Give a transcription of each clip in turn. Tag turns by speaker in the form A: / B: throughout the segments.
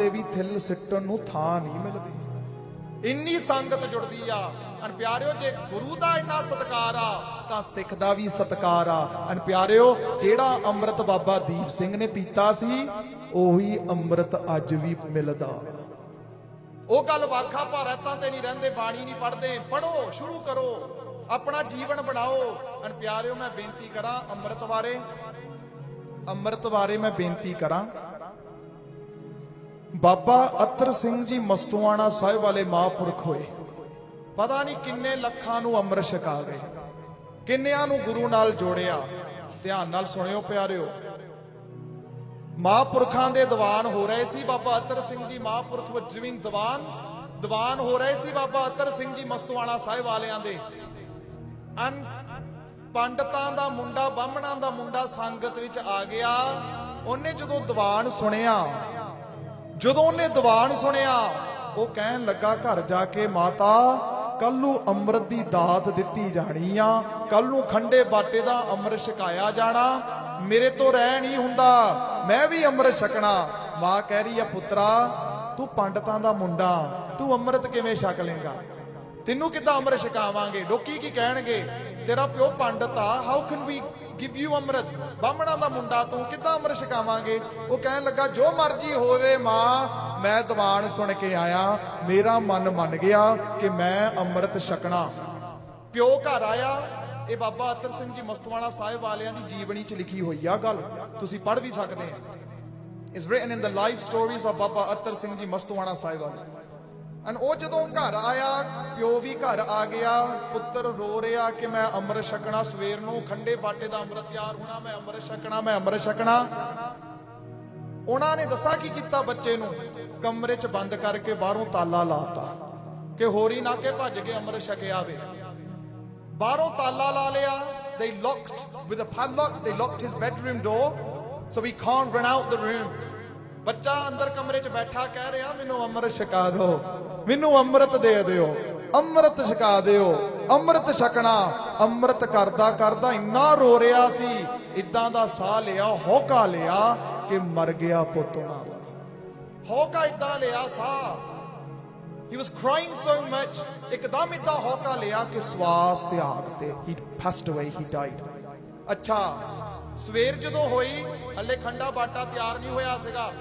A: ਤੇ ਵੀ ਥਿਲ ਸਿੱਟਣ ਨੂੰ ਥਾਂ ਨਹੀਂ ਮਿਲਦੀ। ਇੰਨੀ ਸੰਗਤ ਜੁੜਦੀ ਆ। ਅਨ ਪਿਆਰਿਓ, ਜੇ ਗੁਰੂ ਦਾ ਇੰਨਾ ਸਤਕਾਰ ਆ, ਤਾਂ ਸਿੱਖ ਦਾ ਵੀ ਸਤਕਾਰ ਆ। ਅਨ ਪਿਆਰਿਓ, ਜਿਹੜਾ ਅੰਮ੍ਰਿਤ ਬਾਬਾ ਦੀਪ ਸਿੰਘ ਨੇ ਪੀਤਾ ਸੀ, ਉਹੀ ਅੰਮ੍ਰਿਤ ਅੱਜ ਵੀ ਮਿਲਦਾ। ਉਹ ਗੱਲ ਵਾਖਾ ਭਾਰਤਾਂ ਤੇ ਨਹੀਂ ਰਹਿੰਦੇ, ਬਾਣੀ ਨਹੀਂ ਪੜ੍ਹਦੇ ਪੜੋ ਸ਼ੁਰੂ ਕਰੋ। ਆਪਣਾ ਜੀਵਨ ਬਣਾਓ। ਅਨ ਪਿਆਰਿਓ, ਮੈਂ ਬੇਨਤੀ ਕਰਾਂ ਅੰਮ੍ਰਿਤ ਬਾਰੇ ਅੰਮ੍ਰਿਤ ਬਾਰੇ ਮੈਂ ਬੇਨਤੀ ਕਰਾਂ। ਬਾਬਾ ਅਤਰ ਸਿੰਘ ਜੀ ਮਸਤੂਆਣਾ ਸਾਹਿਬ ਵਾਲੇ ਮਹਾਂਪੁਰਖ ਹੋਏ। ਪਤਾ ਨਹੀਂ ਕਿੰਨੇ ਲੱਖਾਂ ਨੂੰ ਅੰਮ੍ਰਿਤ ਛਕਾ ਗਏ। ਕਿੰਨਿਆਂ ਨੂੰ ਗੁਰੂ ਨਾਲ ਜੋੜਿਆ। ਧਿਆਨ ਨਾਲ ਸੁਣਿਓ ਪਿਆਰਿਓ। ਮਹਾਂਪੁਰਖਾਂ ਦੇ ਦੀਵਾਨ ਹੋ ਰਹੇ ਸੀ ਬਾਬਾ ਅਤਰ ਸਿੰਘ ਜੀ ਮਹਾਂਪੁਰਖ ਵਜਵਿੰਗ ਦੀਵਾਨ ਦੀਵਾਨ ਹੋ ਰਹੇ ਸੀ ਬਾਬਾ ਅਤਰ ਸਿੰਘ ਜੀ ਮਸਤੂਆਣਾ ਸਾਹਿਬ ਵਾਲਿਆਂ ਦੇ। ਅਨ ਪੰਡਤਾਂ ਦਾ ਮੁੰਡਾ, ਬਾਹਮਣਾਂ ਦਾ ਮੁੰਡਾ ਸੰਗਤ ਵਿੱਚ ਆ ਗਿਆ। ਉਹਨੇ ਜਦੋਂ ਦੀਵਾਨ ਸੁਣਿਆ ਜਦੋਂ ਉਹਨੇ ਦੀਵਾਨ ਸੁਣਿਆ, ਉਹ ਕਹਿਣ ਲੱਗਾ, ਘਰ ਜਾ ਕੇ ਮਾਤਾ ਕੱਲ ਨੂੰ ਅੰਮ੍ਰਿਤ ਦੀ ਦਾਤ ਦਿੱਤੀ ਜਾਣੀ ਆ। ਕੱਲ ਨੂੰ ਖੰਡੇ ਬਾਟੇ ਦਾ ਅੰਮ੍ਰਿਤ ਛਕਾਇਆ ਜਾਣਾ। ਮੇਰੇ ਤੋਂ ਰਹਿ ਨਹੀਂ ਹੁੰਦਾ। ਮੈਂ ਵੀ ਅੰਮ੍ਰਿਤ ਛਕਣਾ। ਮਾਂ ਕਹਿ ਰਹੀ ਆ, ਪੁੱਤਰਾ, ਤੂੰ ਪੰਡਤਾਂ ਦਾ ਮੁੰਡਾ। ਤੂੰ ਅੰਮ੍ਰਿਤ ਕਿਵੇਂ ਛਕ ਲੇਗਾ? ਤੈਨੂੰ ਕਿੱਦਾਂ ਅੰਮ੍ਰਿਤ ਛਕਾਵਾਂਗੇ? ਲੋਕੀ ਕੀ ਕਹਿਣਗੇ? ਤੇਰਾ ਪਿਓ ਪੰਡਤ ਆ how can we give you Amrit? ਬਾਹਮਣਾ ਦਾ ਮੁੰਡਾ ਤੂੰ ਕਿੱਦਾਂ ਅੰਮ੍ਰਿਤ ਛਕਾਵਾਂਗੇ? ਉਹ ਕਹਿਣ ਲੱਗਾ, ਜੋ ਮਰਜ਼ੀ ਹੋਵੇ ਮਾਂ, ਮੈਂ ਦੀਵਾਨ ਸੁਣ ਕੇ ਆਇਆ, ਮੇਰਾ ਮਨ ਮੰਨ ਗਿਆ ਕਿ ਮੈਂ ਅੰਮ੍ਰਿਤ ਛਕਣਾ। ਪਿਓ ਘਰ ਆਇਆ, ਇਹ ਬਾਬਾ ਅਤਰ ਸਿੰਘ ਜੀ ਮਸਤਵਾਣਾ ਸਾਹਿਬ ਵਾਲਿਆਂ ਦੀ ਜੀਵਨੀ ਚ ਲਿਖੀ ਹੋਈ ਆ ਗੱਲ, ਤੁਸੀਂ ਪੜ੍ਹ ਵੀ ਸਕਦੇ ਆ। Is written in the life stories of ਬਾਬਾ ਅਤਰ ਸਿੰਘ ਜੀ ਮਸਤਵਾਣਾ ਸਾਹਿਬ ਵਾਲੇ। ਅਨ ਉਹ ਜਦੋਂ ਘਰ ਆਇਆ, ਪਿਓ ਵੀ ਘਰ ਆ ਗਿਆ, ਪੁੱਤਰ ਰੋ ਰਿਹਾ ਕਿ ਮੈਂ ਅੰਮ੍ਰਿਤ ਛਕਣਾ, ਸਵੇਰ ਨੂੰ ਖੰਡੇ ਬਾਟੇ ਦਾ ਅੰਮ੍ਰਿਤ ਤਿਆਰ ਹੋਣਾ, ਮੈਂ ਅੰਮ੍ਰਿਤ ਛਕਣਾ, ਮੈਂ ਅੰਮ੍ਰਿਤ ਛਕਣਾ। ਉਹਨਾਂ ਨੇ ਦੱਸਾ ਕੀ ਕੀਤਾ ਬੱਚੇ ਨੂੰ? ਕਮਰੇ 'ਚ ਬੰਦ ਕਰਕੇ ਬਾਹਰੋਂ ਤਾਲਾ ਲਾਤਾ ਕਿ ਹੋਰੀ ਨਾ ਕੇ ਭੱਜ ਕੇ ਅੰਮ੍ਰਿਤ ਛਕੇ ਆਵੇ। ਬਾਹਰੋਂ ਤਾਲਾ ਲਾ ਲਿਆ, they locked, with a padlock, they locked his bedroom door, so he can't run out the room ਬੱਚਾ ਅੰਦਰ ਕਮਰੇ 'ਚ ਬੈਠਾ ਕਹਿ ਰਿਹਾ, ਮੈਨੂੰ ਅੰਮ੍ਰਿਤ ਛਕਾ ਦਿਓ, ਮੈਨੂੰ ਅੰਮ੍ਰਿਤ ਦੇ ਦਿਓ, ਅੰਮ੍ਰਿਤ ਛਕਾ ਦਿਓ, ਅੰਮ੍ਰਿਤ ਛਕਣਾ। ਅੰਮ੍ਰਿਤ ਕਰਦਾ ਕਰਦਾ ਇੰਨਾ ਰੋ ਰਿਹਾ ਸੀ ਇਦਾਂ ਦਾ ਸਾਹ ਲਿਆ, ਹੌਕਾ ਲਿਆ ਕਿ ਮਰ ਗਿਆ ਪੁੱਤ ਉਹਨਾਂ ਦਾ। ਹੌਕਾ ਇਦਾਂ ਲਿਆ ਸਾਹ। He was crying so much, ਇੱਕਦਮ ਇਦਾਂ ਹੌਕਾ ਲਿਆ ਕਿ ਸਵਾਸ ਤਿਆਗ ਤੇ, he passed away, he died ਅੱਛਾ ਸਵੇਰ ਜਦੋਂ ਹੋਈ, ਹੱਲੇ ਖੰਡਾ ਬਾਟਾ ਤਿਆਰ ਨਹੀਂ ਹੋਇਆ ਸੀਗਾ।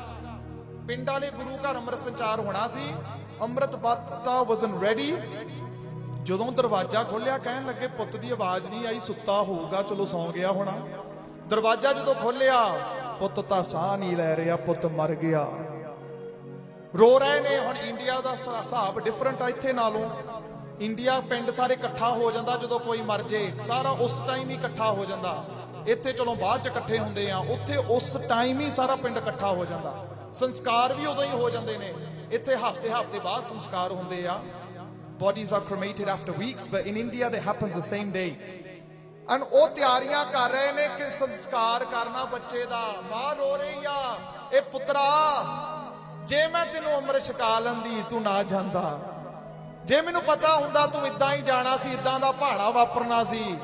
A: ਪਿੰਡ ਵਾਲੇ ਗੁਰੂ ਘਰ ਅੰਮ੍ਰਿਤ ਸੰਚਾਰ ਹੋਣਾ ਸੀ। ਅੰਮ੍ਰਿਤ ਬਾਟਾ wasn't ready ਜਦੋਂ ਦਰਵਾਜ਼ਾ ਖੋਲਿਆ ਕਹਿਣ ਲੱਗੇ, ਪੁੱਤ ਦੀ ਆਵਾਜ਼ ਨਹੀਂ ਆਈ, ਸੁੱਤਾ ਹੋਊਗਾ, ਚਲੋ ਸੌਂ ਗਿਆ ਹੋਣਾ। ਦਰਵਾਜ਼ਾ ਜਦੋਂ ਖੋਲਿਆ ਪੁੱਤ ਤਾਂ ਸਾਹ ਨਹੀਂ ਲੈ ਰਿਹਾ, ਪੁੱਤ ਮਰ ਗਿਆ। ਰੋ ਰਹੇ ਨੇ, ਹੁਣ ਇੰਡੀਆ ਦਾ ਹਿਸਾਬ ਡਿਫਰੈਂਟ ਆ ਇੱਥੇ ਨਾਲੋਂ। ਇੰਡੀਆ ਪਿੰਡ ਸਾਰੇ ਇਕੱਠਾ ਹੋ ਜਾਂਦਾ ਜਦੋਂ ਕੋਈ ਮਰ ਜੇ। ਸਾਰਾ ਉਸ ਟਾਈਮ ਹੀ ਇਕੱਠਾ ਹੋ ਜਾਂਦਾ। ਇੱਥੇ ਚਲੋ ਬਾਅਦ ਚ ਇਕੱਠੇ ਹੁੰਦੇ ਆ, ਉੱਥੇ ਉਸ ਟਾਈਮ ਹੀ ਸਾਰਾ ਪਿੰਡ ਇਕੱਠਾ ਹੋ ਜਾਂਦਾ। ਸੰਸਕਾਰ ਵੀ ਉਦੋਂ ਹੀ ਹੋ ਜਾਂਦੇ ਨੇ। ਇੱਥੇ ਹਫ਼ਤੇ ਹਫ਼ਤੇ ਬਾਅਦ ਸੰਸਕਾਰ ਹੁੰਦੇ ਆ। Bodies are cremated after weeks, but in India that happens the same day. ਅਨ ਉਹ ਤਿਆਰੀਆਂ ਕਰ ਰਹੇ ਨੇ ਕਿ ਸੰਸਕਾਰ ਕਰਨਾ ਬੱਚੇ ਦਾ। ਮਾਂ ਰੋ ਰਹੀ ਆ। ਇਹ ਪੁੱਤਰਾ, ਜੇ ਮੈਂ ਤੈਨੂੰ ਉਮਰ ਛਕਾ ਲੈਂਦੀ, ਤੂੰ ਨਾ ਜਾਂਦਾ। ਜੇ ਮੈਨੂੰ ਪਤਾ ਹੁੰਦਾ ਤੂੰ ਇਦਾਂ ਹੀ ਜਾਣਾ ਸੀ ਇਦਾਂ ਦਾ ਭਾਣਾ ਵਾਪਰਨਾ ਸੀ।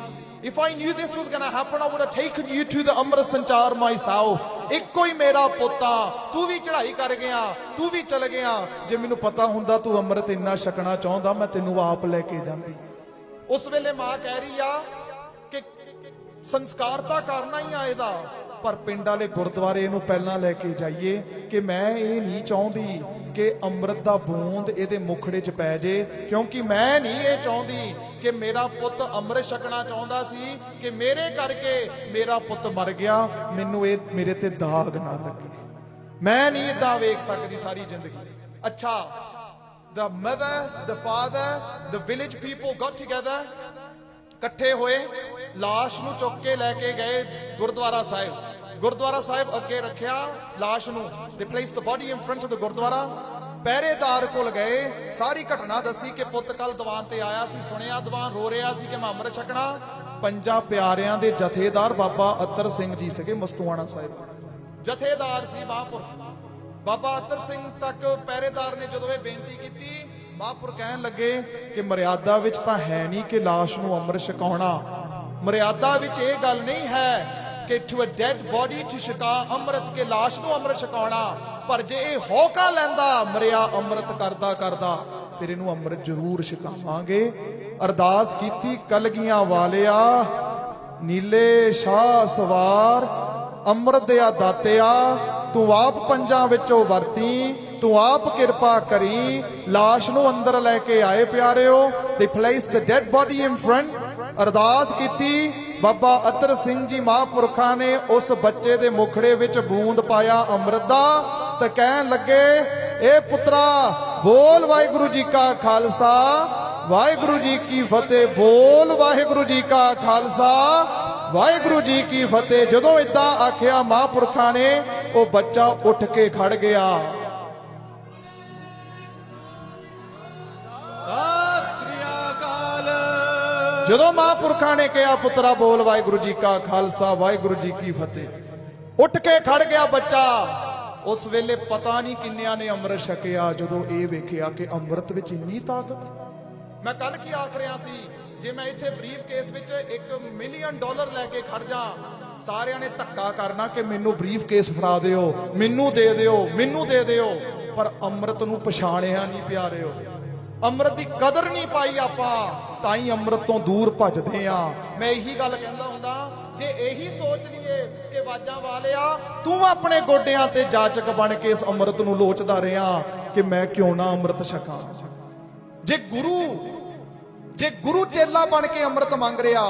A: If I knew this was going to happen, I would have taken you to the Amrit Sanchar myself. ਇੱਕੋ ਹੀ ਮੇਰਾ ਪੋਤਾ ਤੂੰ ਵੀ ਚੜ੍ਹਾਈ ਕਰ ਗਿਆ ਤੂੰ ਵੀ ਚਲ ਗਿਆ ਜੇ ਮੈਨੂੰ ਪਤਾ ਹੁੰਦਾ ਤੂੰ ਅੰਮ੍ਰਿਤ ਇੰਨਾ ਛਕਣਾ ਚਾਹੁੰਦਾ ਮੈਂ ਤੈਨੂੰ ਆਪ ਲੈ ਕੇ ਜਾਂਦੀ ਉਸ ਵੇਲੇ ਮਾਂ ਕਹਿ ਰਹੀ ਆ ਕਿ ਸੰਸਕਾਰ ਤਾਂ ਕਰਨਾ ਹੀ ਆ ਇਹਦਾ ਪਰ ਪਿੰਡ ਵਾਲੇ ਗੁਰਦੁਆਰੇ ਇਹਨੂੰ ਪਹਿਲਾਂ ਲੈ ਕੇ ਜਾਈਏ ਕਿ ਮੈਂ ਇਹ ਨਹੀਂ ਚਾਹੁੰਦੀ ਕਿ ਅੰਮ੍ਰਿਤ ਦਾ ਬੂੰਦ ਇਹਦੇ ਮੁਖੜੇ 'ਚ ਪੈ ਜੇ, ਕਿਉਂਕਿ ਮੈਂ ਨਹੀਂ ਇਹ ਚਾਹੁੰਦੀ ਕਿ ਮੇਰਾ ਪੁੱਤ ਅੰਮ੍ਰਿਤ ਛਕਣਾ ਚਾਹੁੰਦਾ ਸੀ ਕਿ ਮੇਰੇ ਕਰਕੇ ਮੇਰਾ ਪੁੱਤ ਮਰ ਗਿਆ, ਮੈਨੂੰ ਇਹ ਮੇਰੇ ਤੇ ਦਾਗ ਨਾ ਲੱਗੇ। ਮੈਂ ਨਹੀਂ ਇਦਾਂ ਵੇਖ ਸਕਦੀ ਸਾਰੀ ਜ਼ਿੰਦਗੀ। ਅੱਛਾ, the mother, the father, the village people got together, ਇਕੱਠੇ ਹੋਏ লাশ ਨੂੰ ਚੁੱਕ ਕੇ ਲੈ ਕੇ ਗਏ ਗੁਰਦੁਆਰਾ ਸਾਹਿਬ। ਗੁਰਦੁਆਰਾ ਸਾਹਿਬ ਅੱਗੇ ਰੱਖਿਆ লাশ ਨੂੰ they placed the body in front of the Gurdwara ਪਹਿਰੇਦਾਰ ਕੋਲ ਗਏ ਸਾਰੀ ਘਟਨਾ ਦੱਸੀ ਕਿ ਪੁੱਤ ਕੱਲ ਦੀਵਾਨ ਤੇ ਆਇਆ ਸੀ ਸੁਣਿਆ ਦੀਵਾਨ ਰੋ ਰਿਹਾ ਸੀ ਕਿ ਮੈਂ ਅੰਮ੍ਰਿਤ ਛਕਣਾ ਪੰਜਾਂ ਪਿਆਰਿਆਂ ਦੇ ਜਥੇਦਾਰ ਬਾਬਾ ਅਤਰ ਸਿੰਘ ਜੀ ਸੀਗੇ ਮਸਤੂਆਣਾ ਸਾਹਿਬ ਜਥੇਦਾਰ ਸੀ ਮਹਾਂਪੁਰ ਬਾਬਾ ਅਤਰ ਸਿੰਘ ਤੱਕ ਪਹਿਰੇਦਾਰ ਨੇ ਜਦੋਂ ਇਹ ਬੇਨਤੀ ਕੀਤੀ ਮਹਾਂਪੁਰ ਕਹਿਣ ਲੱਗੇ ਕਿ ਮਰਿਆਦਾ ਵਿੱਚ ਤਾਂ ਹੈ ਨਹੀਂ ਕਿ লাশ ਨੂੰ ਅੰਮ੍ਰਿਤ ਛਕਾਉਣਾ ਮਰਿਆਦਾ ਵਿੱਚ ਇਹ ਗੱਲ ਨਹੀਂ ਹੈ ਕਿ to a dead body to ਛਕਾ, ਅੰਮ੍ਰਿਤ ਕੇ ਲਾਸ਼ ਨੂੰ ਅੰਮ੍ਰਿਤ ਛਕਾਉਣਾ। ਪਰ ਜੇ ਇਹ ਹੌਕਾ ਲੈਂਦਾ, ਮਰਿਆ ਅੰਮ੍ਰਿਤ ਕਰਦਾ ਕਰਦਾ, ਫਿਰ ਇਹਨੂੰ ਅੰਮ੍ਰਿਤ ਜ਼ਰੂਰ ਛਕਾਵਾਂਗੇ। ਅਰਦਾਸ ਕੀਤੀ, ਕਲਗੀਆਂ ਵਾਲਿਆ, ਨੀਲੇ ਸ਼ਾਹ ਸਵਾਰ, ਅੰਮ੍ਰਿਤ ਦਿਆ ਦਾਤਿਆ, ਤੂੰ ਆਪ ਪੰਜਾਂ ਵਿੱਚੋਂ ਵਰਤੀ, ਤੂੰ ਆਪ ਕਿਰਪਾ ਕਰੀ, ਲਾਸ਼ ਨੂੰ ਅੰਦਰ ਲੈ ਕੇ ਆਏ ਪਿਆਰਿਓ they place the dead body in front ਅਰਦਾਸ ਕੀਤੀ ਬਾਬਾ ਅਤਰ ਸਿੰਘ ਜੀ ਮਹਾਂਪੁਰਖਾਂ ਨੇ ਉਸ ਬੱਚੇ ਦੇ ਮੁਖੜੇ ਵਿੱਚ ਬੂੰਦ ਪਾਇਆ ਅੰਮ੍ਰਿਤ ਦਾ ਤੇ ਕਹਿਣ ਲੱਗੇ ਇਹ ਪੁੱਤਰਾ, ਬੋਲ ਵਾਹਿਗੁਰੂ ਜੀ ਕਾ ਖਾਲਸਾ, ਵਾਹਿਗੁਰੂ ਜੀ ਕੀ ਫਤਿਹ, ਬੋਲ ਵਾਹਿਗੁਰੂ ਜੀ ਕਾ ਖਾਲਸਾ, ਵਾਹਿਗੁਰੂ ਜੀ ਕੀ ਫਤਿਹ। ਜਦੋਂ ਇਦਾਂ ਆਖਿਆ, ਮਹਾਂਪੁਰਖਾਂ ਨੇ ਉਹ ਬੱਚਾ ਉੱਠ ਕੇ ਖੜ ਗਿਆ। ਜਦੋਂ ਮਹਾਂਪੁਰਖਾਂ ਨੇ ਕਿਹਾ, ਪੁੱਤਰਾ ਬੋਲ, ਵਾਹਿਗੁਰੂ ਜੀ ਕਾ ਖਾਲਸਾ, ਵਾਹਿਗੁਰੂ ਜੀ ਕੀ ਫਤਿਹ। ਉੱਠ ਕੇ ਖੜ ਗਿਆ ਬੱਚਾ। ਉਸ ਵੇਲੇ ਪਤਾ ਨਹੀਂ ਕਿੰਨਿਆਂ ਨੇ ਅੰਮ੍ਰਿਤ ਛਕਿਆ। ਜਦੋਂ ਇਹ ਵੇਖਿਆ ਕਿ ਅੰਮ੍ਰਿਤ ਵਿੱਚ ਇੰਨੀ ਤਾਕਤ, ਮੈਂ ਕੱਲ ਕੀ ਆਖ ਰਿਹਾ ਸੀ? ਜੇ ਮੈਂ ਇੱਥੇ ਬਰੀਫ ਕੇਸ ਵਿੱਚ 1 ਮਿਲੀਅਨ ਡਾਲਰ ਲੈ ਕੇ ਖੜ ਜਾ, ਸਾਰਿਆਂ ਨੇ ਧੱਕਾ ਕਰਨਾ ਕਿ ਮੈਨੂੰ ਬਰੀਫ ਕੇਸ ਫੜਾ ਦਿਓ, ਮੈਨੂੰ ਦੇ ਦਿਓ, ਮੈਨੂੰ ਦੇ ਦਿਓ। ਪਰ ਅੰਮ੍ਰਿਤ ਨੂੰ ਪਛਾਣਿਆ ਨਹੀਂ ਪਿਆਰਿਓ ਅੰਮ੍ਰਿਤ ਦੀ ਕਦਰ ਨਹੀਂ ਪਾਈ ਆਪਾਂ। ਤਾਂ ਹੀ ਅੰਮ੍ਰਿਤ ਤੋਂ ਦੂਰ ਭੱਜਦੇ ਆ। ਮੈਂ ਇਹੀ ਗੱਲ ਕਹਿੰਦਾ ਹੁੰਦਾ, ਜੇ ਇਹੀ ਸੋਚ ਲਈਏ ਕਿ ਵਾਜਾਂ ਵਾਲਿਆ ਤੂੰ ਆਪਣੇ ਗੋਡਿਆਂ ਤੇ ਜਾਚਕ ਬਣ ਕੇ ਇਸ ਅੰਮ੍ਰਿਤ ਨੂੰ ਲੋਚਦਾ ਰਿਹਾ ਕਿ ਮੈਂ ਕਿਉਂ ਨਾ ਅੰਮ੍ਰਿਤ ਛਕਾਂ? ਜੇ ਗੁਰੂ ਜੇ ਗੁਰੂ ਚੇਲਾ ਬਣ ਕੇ ਅੰਮ੍ਰਿਤ ਮੰਗ ਰਿਹਾ,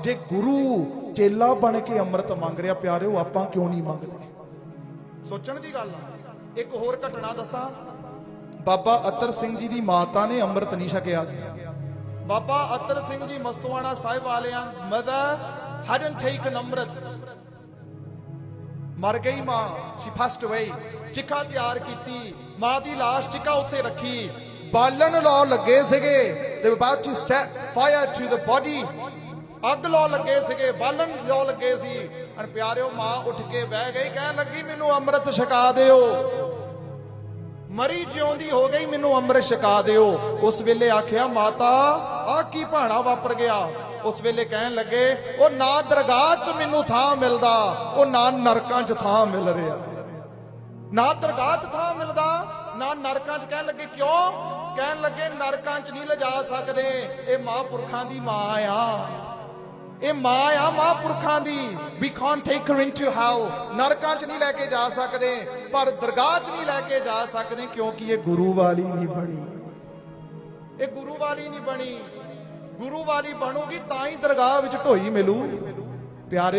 A: ਜੇ ਗੁਰੂ ਚੇਲਾ ਬਣ ਕੇ ਅੰਮ੍ਰਿਤ ਮੰਗ ਰਿਹਾ, ਪਿਆਰਿਓ, ਆਪਾਂ ਕਿਉਂ ਨਹੀਂ ਮੰਗਦੇ? ਸੋਚਣ ਦੀ ਗੱਲ ਆ। ਇੱਕ ਹੋਰ ਘਟਨਾ ਦੱਸਾਂ। ਬਾਬਾ ਅਤਰ ਸਿੰਘ ਜੀ ਦੀ ਮਾਤਾ ਨੇ ਅੰਮ੍ਰਿਤ ਨਹੀਂ ਛਕਿਆ ਸੀ। ਬਾਬਾ ਅਤਰ ਸਿੰਘ ਜੀ ਮਸਤਵਾਣਾ ਸਾਹਿਬ ਵਾਲਿਆਂ ਮਦਰ hadn't taken ਅੰਮ੍ਰਿਤ ਮਰ ਗਈ ਮਾਂ, she passed away ਚਿੱਕਾ ਤਿਆਰ ਕੀਤੀ, ਮਾਂ ਦੀ ਲਾਸ਼ ਚਿੱਕਾ ਉੱਥੇ ਰੱਖੀ। ਬਾਲਣ ਲਾਉ ਲੱਗੇ ਸੀਗੇ, they were about to set fire to the ਅੱਗ ਲਾਉ ਲੱਗੇ ਸੀਗੇ, ਬਾਲਣ ਲਾਉ ਲੱਗੇ ਸੀ। ਅਨ ਪਿਆਰਿਓ ਮਾਂ ਉੱਠ ਕੇ ਬਹਿ ਗਈ, ਕਹਿਣ ਲੱਗੀ, ਮੈਨੂੰ ਅੰਮ੍ਰਿਤ ਛਕਾ ਦਿਓ। ਮਰੀ ਜਿਉਂਦੀ ਹੋ ਗਈ, ਮੈਨੂੰ ਅੰਮ੍ਰਿਤ ਛਕਾ ਦਿਓ। ਉਸ ਵੇਲੇ ਆਖਿਆ, ਮਾਤਾ ਆ ਕੀ ਭਾਣਾ ਵਾਪਰ ਗਿਆ? ਉਸ ਵੇਲੇ ਕਹਿਣ ਲੱਗੇ, ਉਹ ਨਾ ਦਰਗਾਹ 'ਚ ਮੈਨੂੰ ਥਾਂ ਮਿਲਦਾ, ਉਹ ਨਾ ਨਰਕਾਂ 'ਚ ਥਾਂ ਮਿਲ ਰਿਹਾ। ਨਾ ਦਰਗਾਹ 'ਚ ਥਾਂ ਮਿਲਦਾ, ਨਾ ਨਰਕਾਂ 'ਚ। ਕਹਿਣ ਲੱਗੇ, ਕਿਉਂ? ਕਹਿਣ ਲੱਗੇ, ਨਰਕਾਂ 'ਚ ਨਹੀਂ ਲਿਜਾ ਸਕਦੇ। ਇਹ ਮਹਾਂਪੁਰਖਾਂ ਦੀ ਮਾਂ ਆ। ਇਹ ਮਾਂ ਆ ਮਹਾਂਪੁਰਖਾਂ ਦੀ। We can't take her into hell. ਨਰਕਾਂ 'ਚ ਨਹੀਂ ਲੈ ਕੇ ਜਾ ਸਕਦੇ, ਪਰ ਦਰਗਾਹ 'ਚ ਨਹੀਂ ਲੈ ਕੇ ਜਾ ਸਕਦੇ ਕਿਉਂਕਿ ਇਹ ਗੁਰੂ ਵਾਲੀ ਨਹੀਂ ਬਣੀ। ਇਹ ਗੁਰੂ ਵਾਲੀ ਨਹੀਂ ਬਣੀ। ਗੁਰੂ ਵਾਲੀ ਬਣੂਗੀ ਤਾਂ ਹੀ ਦਰਗਾਹ ਵਿੱਚ ਢੋਈ ਮਿਲੂ। ਪਿਆਰੇ